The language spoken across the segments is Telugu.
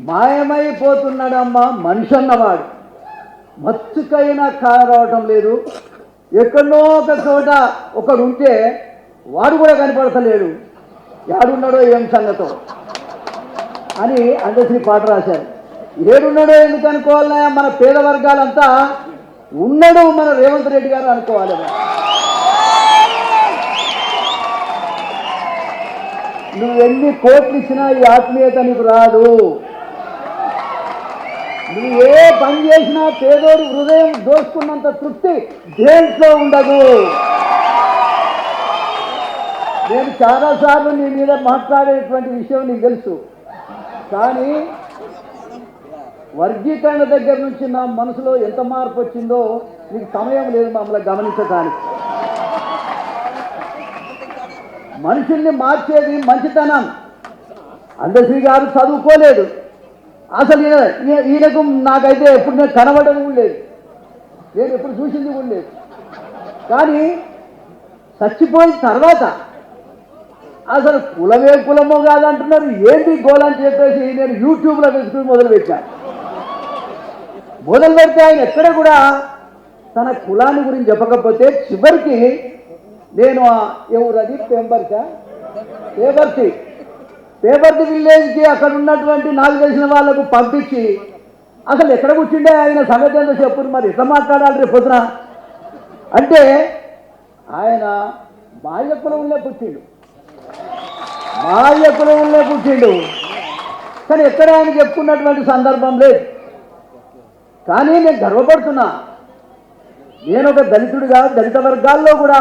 మాయమైపోతున్నాడమ్మా మనిషి అన్నవాడు. మచ్చుకైనా కారవటం లేదు. ఎక్కడో ఒక చోట ఒకడు ఉంటే వాడు కూడా కనపడతలేడు. యాడున్నాడో ఏం సంగతో? అని అందశ్రీ పాట రాశారు. ఏడున్నాడో ఎందుకు అనుకోవాలన్నా మన పేద వర్గాలంతా ఉన్నాడు మన రేవంత్ రెడ్డి గారు అనుకోవాలి నువ్వు ఎన్ని కోట్లు ఇచ్చినా ఈ ఆత్మీయత నీకు రాదు. నువ్వు ఏ పని చేసినా పేదోడు హృదయం దోసుకున్నంత తృప్తి దేంట్లో ఉండదు. నేను చాలాసార్లు నీ మీద మాట్లాడేటువంటి విషయం నీకు తెలుసు. కానీ వర్గీకరణ దగ్గర నుంచి నా మనసులో ఎంత మార్పు వచ్చిందో నీకు సమయం లేదు మమ్మల్ని గమనించడానికి మనుషుల్ని మార్చేది మంచితనం. అందశ్రీ గారు చదువుకోలేదు. అసలు ఈయన ఈయనకు నాకైతే ఎప్పుడు నేను కనబడడం లేదు. నేను ఎప్పుడు చూసింది కూడా లేదు. కానీ చచ్చిపోయిన తర్వాత అసలు కులమే కులమో కాదంటున్నారు. ఏంటి గోల్ అని చెప్పేసి నేను యూట్యూబ్లో వెతుకుని మొదలు పెట్టాను మొదలు పెడితే ఆయన ఎక్కడ కూడా తన కులాన్ని గురించి చెప్పకపోతే చివరికి నేను ఎవరది? ఎవరు అది పేపర్ విలేజ్కి అక్కడ ఉన్నటువంటి నాకు తెలిసిన వాళ్ళకు పంపించి అసలు ఎక్కడ కూర్చుండే ఆయన సంగతి ఎంత చెప్పు మరి ఎట్లా మాట్లాడాలి రేపు పొద్దున? అంటే ఆయన బాల్య కులంలో పుట్టిండు. బాల్య కులంలో పుట్టిండు. కానీ ఎక్కడ ఆయన చెప్పుకున్నటువంటి సందర్భం లేదు. కానీ నేను గర్వపడుతున్నా. నేను ఒక దళితుడిగా దళిత వర్గాల్లో కూడా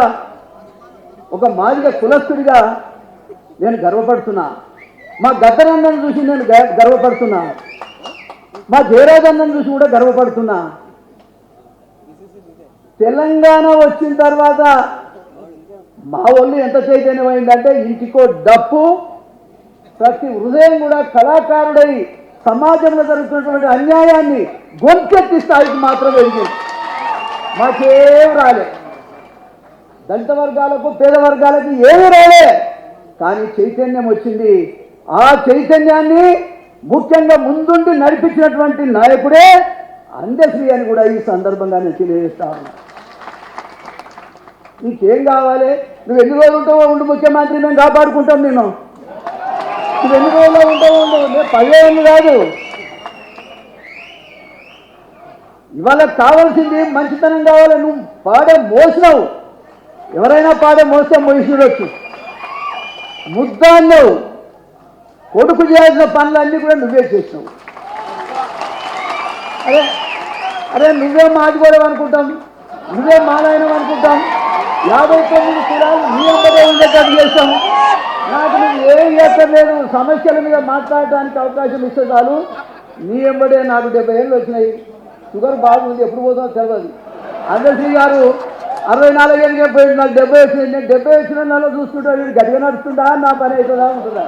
ఒక మాదిగ కులస్తుడిగా నేను గర్వపడుతున్నా. మా గద్దరన్నను చూసి నేను గ- గర్వపడుతున్నా. మా జయరాజన్నను చూసి కూడా గర్వపడుతున్నా. తెలంగాణ వచ్చిన తర్వాత మా ఒళ్ళు ఎంత చైతన్యమైందంటే ఇంటికో డప్పు ప్రతి హృదయం కూడా కళాకారుడై సమాజంలో జరుగుతున్నటువంటి అన్యాయాన్ని గొంతెత్తి స్థాయికి మాత్రం ఎదిగింది మాకేం రాలే. దళిత వర్గాలకు పేద వర్గాలకు ఏమీ రాలే. కానీ చైతన్యం వచ్చింది. ఆ చైతన్యాన్ని ముఖ్యంగా ముందుండి నడిపించినటువంటి నాయకుడే అందశ్రీ అని కూడా ఈ సందర్భంగా నేను తెలియజేస్తా ఉన్నా. నీకేం కావాలి? నువ్వు ఎన్ని రోజులు ఉంటావో ఉండు ముఖ్యమంత్రి మేము కాపాడుకుంటాం నేను నువ్వు ఎన్ని రోజుల్లో ఉంటావో ఉండు. నేను పదివేలు కాదు. ఇవాళ కావాల్సింది మంచితనం కావాలి. నువ్వు పాడే మోసినావు. ఎవరైనా పాడే మోస్తే మోసిడొచ్చు ముద్దాన్నావు. కొడుకు చేసిన పనులన్నీ కూడా నువ్వే చేసినావు. అరే అరే నువ్వే మాదిగోడవు అనుకుంటాం. నువ్వే మాలాయనం అనుకుంటాం. యాభై తొమ్మిది కులాలు నీ అందరూ ఉండేటట్టు చేస్తాం. నాకు నువ్వు ఏం చేస్తలేదు సమస్యల మీద మాట్లాడడానికి అవకాశం ఇస్తే చాలు. నీ ఎంబడే నాకు డెబ్బై ఏళ్ళు వచ్చినాయి. షుగర్ బాగుంది ఎప్పుడు పోతుందో తెలియదు అందశ్రీ గారు అరవై నాలుగేళ్ళకే పోయింది నాకు డెబ్బై వచ్చినాయి. నేను డెబ్బై వచ్చిన నెలలో చూస్తుంటా వీడు నడుస్తుందా నా పని అవుతుందా ఉంటుందా?